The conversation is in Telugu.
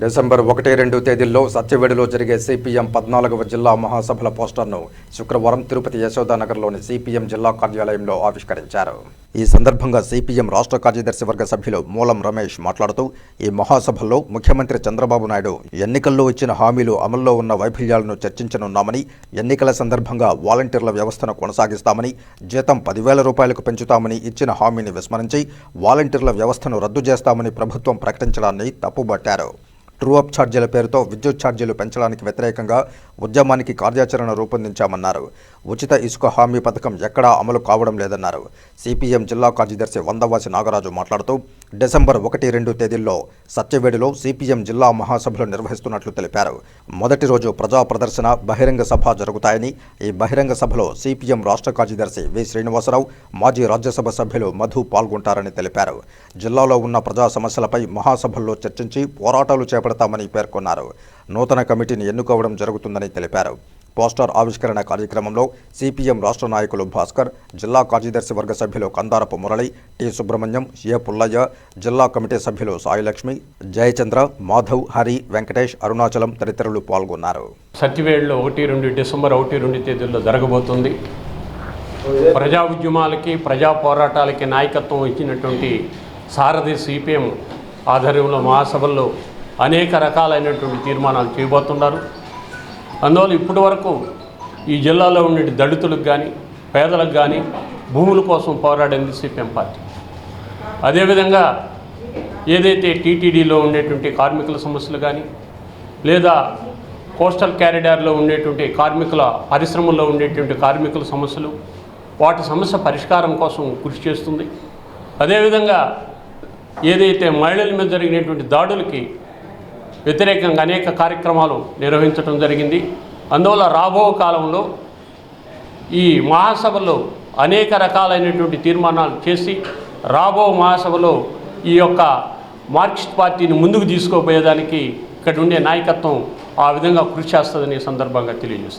డిసెంబర్ ఒకటి రెండు తేదీల్లో సత్యవేడులో జరిగే సిపిఎం పద్నాలుగవ జిల్లా మహాసభల పోస్టర్ను శుక్రవారం తిరుపతి యశోదానగర్లోని సిపిఎం జిల్లా కార్యాలయంలో ఆవిష్కరించారు. ఈ సందర్భంగా సిపిఎం రాష్ట్ర కార్యదర్శి వర్గ సభ్యులు మూలం రమేష్ మాట్లాడుతూ ఈ మహాసభల్లో ముఖ్యమంత్రి చంద్రబాబు నాయుడు ఎన్నికల్లో ఇచ్చిన హామీలు అమల్లో ఉన్న వైఫల్యాలను చర్చించనున్నామని ఎన్నికల సందర్భంగా వాలంటీర్ల వ్యవస్థను కొనసాగిస్తామని జీతం పదివేల రూపాయలకు పెంచుతామని ఇచ్చిన హామీని విస్మరించి వాలంటీర్ల వ్యవస్థను రద్దు చేస్తామని ప్రభుత్వం ప్రకటించడాన్ని తప్పుబట్టారు. ట్రూ అప్ ఛార్జీల పేరుతో విద్యుత్ ఛార్జీలు పెంచడానికి వ్యతిరేకంగా ఉద్యమానికి కార్యాచరణ రూపొందించామన్నారు. ఉచిత ఇసుక హామీ పథకం ఎక్కడా అమలు కావడం లేదన్నారు. సిపిఎం జిల్లా కార్యదర్శి వందవాసి నాగరాజు మాట్లాడుతూ డిసెంబర్ ఒకటి రెండు తేదీల్లో సత్యవేడిలో సిపిఎం జిల్లా మహాసభలు నిర్వహిస్తున్నట్లు తెలిపారు. మొదటి రోజు ప్రజా ప్రదర్శన బహిరంగ సభ జరుగుతాయని ఈ బహిరంగ సభలో సిపిఎం రాష్ట్ర కార్యదర్శి వి. శ్రీనివాసరావు మాజీ రాజ్యసభ సభ్యులు మధు పాల్గొంటారని తెలిపారు. జిల్లాలో ఉన్న ప్రజా సమస్యలపై మహాసభల్లో చర్చించి పోరాటాలు చేపడతామని పేర్కొన్నారు. నూతన కమిటీని ఎన్నుకోవడం జరుగుతుందని తెలిపారు. పోస్టర్ ఆవిష్కరణ కార్యక్రమంలో సిపిఎం రాష్ట్ర నాయకులు భాస్కర్ జిల్లా కార్యదర్శి వర్గ సభ్యులు కందారపు మురళి టి. సుబ్రహ్మణ్యం ఏ. పుల్లయ్య జిల్లా కమిటీ సభ్యులు సాయిలక్ష్మి జయచంద్ర మాధవ్ హరి వెంకటేష్ అరుణాచలం తదితరులు పాల్గొన్నారు. సత్యవేడులో ఒకటి రెండు డిసెంబర్ ఒకటి రెండు తేదీల్లో జరగబోతుంది. ప్రజా ఉద్యమాలకి ప్రజా పోరాటాలకి నాయకత్వం ఇచ్చినటువంటి సారథి సిపిఎం ఆధ్వర్యంలో మహాసభల్లో అనేక రకాలైనటువంటి తీర్మానాలు చేయబోతున్నారు. అందువల్ల ఇప్పటి వరకు ఈ జిల్లాలో ఉండే దళితులకు కానీ పేదలకు కానీ భూముల కోసం పోరాడింది సిపిఎం పార్టీ. అదేవిధంగా ఏదైతే టీటీడీలో ఉండేటువంటి కార్మికుల సమస్యలు కానీ లేదా కోస్టల్ క్యారిడార్లో ఉండేటువంటి కార్మికుల పరిశ్రమల్లో ఉండేటువంటి కార్మికుల సమస్యలు వాటి సమస్య పరిష్కారం కోసం కృషి చేస్తుంది. అదేవిధంగా ఏదైతే మహిళల మీద జరిగినటువంటి దాడులకి వ్యతిరేకంగా అనేక కార్యక్రమాలు నిర్వహించడం జరిగింది. అందువల్ల రాబో కాలంలో ఈ మహాసభలో అనేక రకాలైనటువంటి తీర్మానాలు చేసి రాబో మహాసభలో ఈ యొక్క మార్క్సిస్ట్ పార్టీని ముందుకు తీసుకుపోయేదానికి ఇక్కడ ఉండే నాయకత్వం ఆ విధంగా కృషి చేస్తుందని సందర్భంగా తెలియజేస్తుంది